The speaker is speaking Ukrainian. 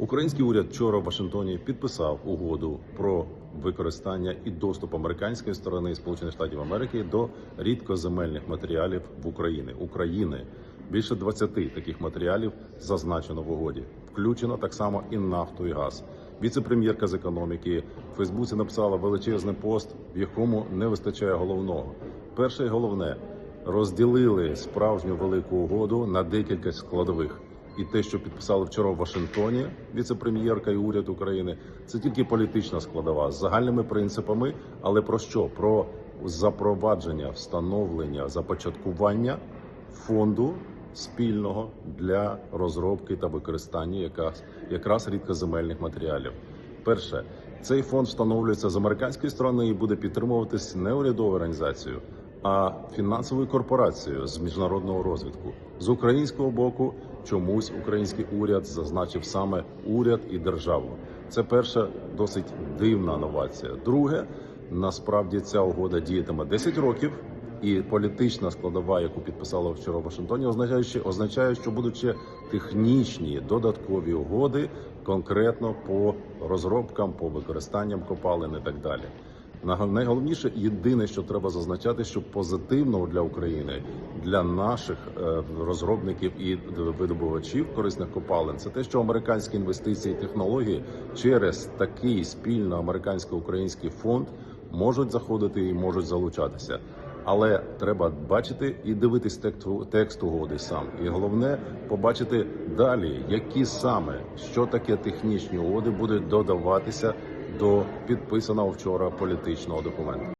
Український уряд вчора в Вашингтоні підписав угоду про використання і доступ американської сторони Сполучених Штатів Америки до рідкоземельних матеріалів в Україні України. Більше 20 таких матеріалів зазначено в угоді. Включено так само і нафту і газ. Віце-прем'єрка з економіки в Фейсбуці написала величезний пост, в якому не вистачає головного. Перше і головне розділили справжню велику угоду на декілька складових. І те, що підписали вчора в Вашингтоні, віце-прем'єрка і уряд України, це тільки політична складова з загальними принципами. Але про що? Про запровадження, встановлення, започаткування фонду спільного для розробки та використання якраз, якраз рідкоземельних матеріалів. Перше, цей фонд встановлюється з американської сторони і буде підтримуватись не урядовою організацією, а фінансовою корпорацією з міжнародного розвитку. З українського боку чомусь український уряд зазначив саме уряд і державу. Це перша досить дивна новація. Друге, насправді ця угода діятиме 10 років. І політична складова, яку підписала вчора в Вашингтоні, означає, що будуть ще технічні додаткові угоди конкретно по розробкам, по використанням копалин і так далі. На- Найголовніше, єдине, що треба зазначати, що позитивно для України, для наших е, розробників і видобувачів корисних копалин, це те, що американські інвестиції і технології через такий спільно американсько-український фонд можуть заходити і можуть залучатися. Але треба бачити і дивитись текст, текст угоди сам. І головне побачити далі, які саме що таке технічні угоди будуть додаватися до підписаного вчора політичного документу.